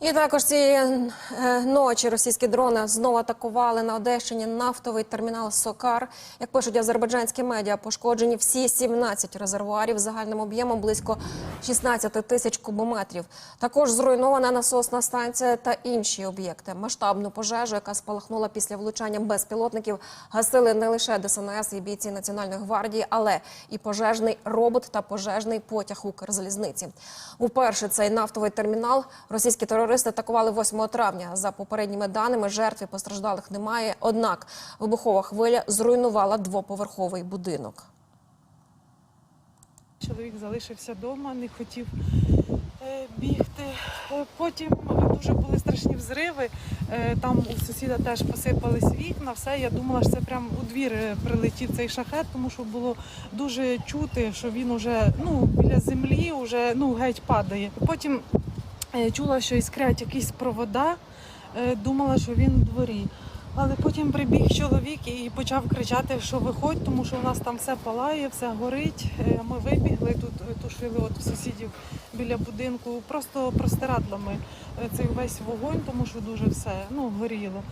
І також цієї е, ночі російські дрони знову атакували на Одещині нафтовий термінал Сокар. Як пишуть азербайджанські медіа, пошкоджені всі 17 резервуарів загальним об'ємом близько 16 тисяч кубометрів. Також зруйнована насосна станція та інші об'єкти. Масштабну пожежу, яка спалахнула після влучання безпілотників, гасили не лише ДСНС і бійці Національної гвардії, але і пожежний робот та пожежний потяг Укрзалізниці. Уперше цей нафтовий термінал російські терористи атакували 8 травня. За попередніми даними, жертв і постраждалих немає. Однак вибухова хвиля зруйнувала двоповерховий будинок. Чоловік залишився вдома, не хотів е, бігти. Е, Потім дуже були страшні взриви. Е, Там у сусіда теж посипались вікна. Все, я думала, що це прямо у двір е, прилетів цей шахет, тому що було дуже чути, що він уже ну, біля землі вже ну, геть падає. Потім е, чула, що іскрять якісь провода, е, думала, що він у дворі. Але потім прибіг чоловік і почав кричати, що виходь, тому що у нас там все палає, все горить. Е, Ми вибігли тут, е, тушили от сусідів біля будинку, просто простирадлами цей весь вогонь, тому що дуже все ну горіло.